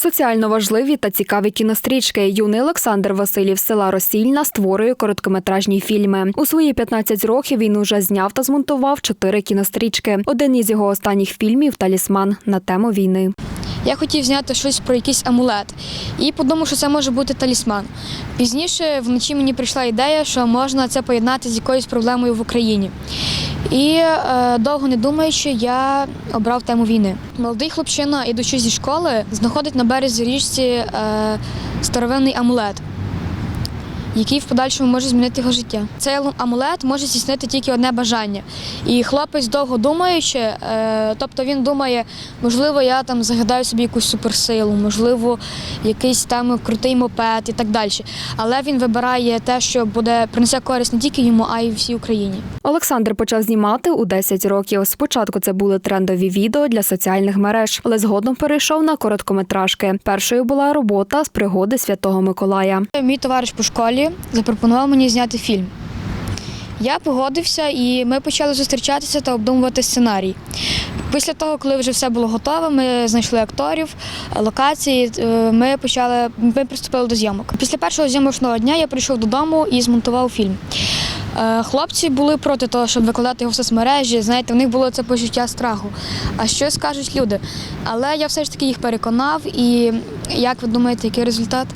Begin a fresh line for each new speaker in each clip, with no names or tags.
Соціально важливі та цікаві кінострічки. Юний Олександр Василів з села Росільна створює короткометражні фільми. У свої 15 років він уже зняв та змонтував чотири кінострічки. Один із його останніх фільмів Талісман на тему війни.
Я хотів зняти щось про якийсь амулет і подумав, що це може бути талісман. Пізніше вночі мені прийшла ідея, що можна це поєднати з якоюсь проблемою в Україні. І е, довго не думаючи, я обрав тему війни. Молодий хлопчина, ідучи зі школи, знаходить на березі річці е, старовинний амулет. Який в подальшому може змінити його життя. Цей амулет може здійснити тільки одне бажання. І хлопець довго думаючи, е, тобто він думає, можливо, я там загадаю собі якусь суперсилу, можливо, якийсь там крутий мопед і так далі. Але він вибирає те, що буде принесе користь не тільки йому, а й всій Україні.
Олександр почав знімати у 10 років. Спочатку це були трендові відео для соціальних мереж, але згодом перейшов на короткометражки. Першою була робота з пригоди Святого Миколая.
Мій товариш по школі запропонував мені зняти фільм. Я погодився і ми почали зустрічатися та обдумувати сценарій. Після того, коли вже все було готове, ми знайшли акторів, локації. е, Ми почали ми приступили до зйомок. Після першого зйомочного дня я прийшов додому і змонтував фільм. Е, Хлопці були проти того, щоб викладати його в соцмережі. Знаєте, в них було це почуття страху. А що скажуть люди? Але я все ж таки їх переконав. І як ви думаєте, який результат?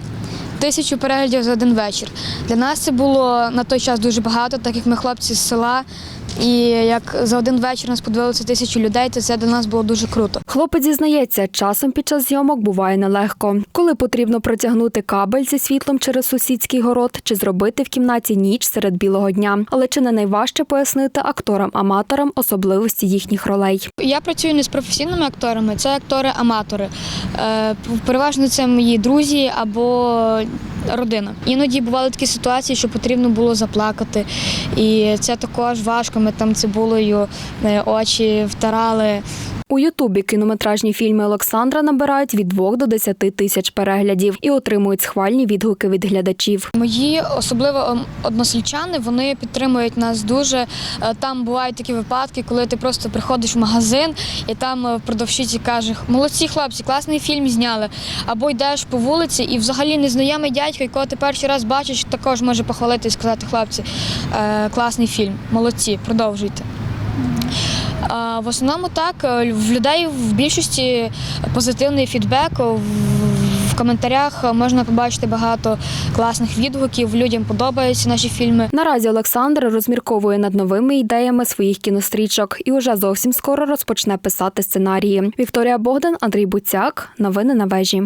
Тисячу переглядів за один вечір. Для нас це було на той час дуже багато, так як ми хлопці з села. І як за один вечір нас подивилося тисячу людей, то це для нас було дуже круто.
Хлопець зізнається, часом під час зйомок буває нелегко. Коли потрібно протягнути кабель зі світлом через сусідський город чи зробити в кімнаті ніч серед білого дня. Але чи не найважче пояснити акторам-аматорам особливості їхніх ролей?
Я працюю не з професійними акторами, це актори-аматори. Е, Переважно це мої друзі або родина. Іноді бували такі ситуації, що потрібно було заплакати. І це також важко. Ми там цибулею е, очі втирали.
У Ютубі кінометражні фільми Олександра набирають від 2 до 10 тисяч переглядів і отримують схвальні відгуки від глядачів.
Мої особливо односельчани вони підтримують нас дуже. Е, Там бувають такі випадки, коли ти просто приходиш в магазин і там е, продавщиці каже, молодці хлопці, класний фільм зняли. Або йдеш по вулиці, і взагалі незнайомий дядько, якого ти перший раз бачиш, також може похвалити і сказати, хлопці, е, класний фільм, молодці, продовжуйте. В основному так, е, в людей в більшості позитивний фідбек. В коментарях можна побачити багато класних відгуків. Людям подобаються наші фільми.
Наразі Олександр розмірковує над новими ідеями своїх кінострічок і уже зовсім скоро розпочне писати сценарії. Вікторія Богдан, Андрій Буцяк. Новини на вежі.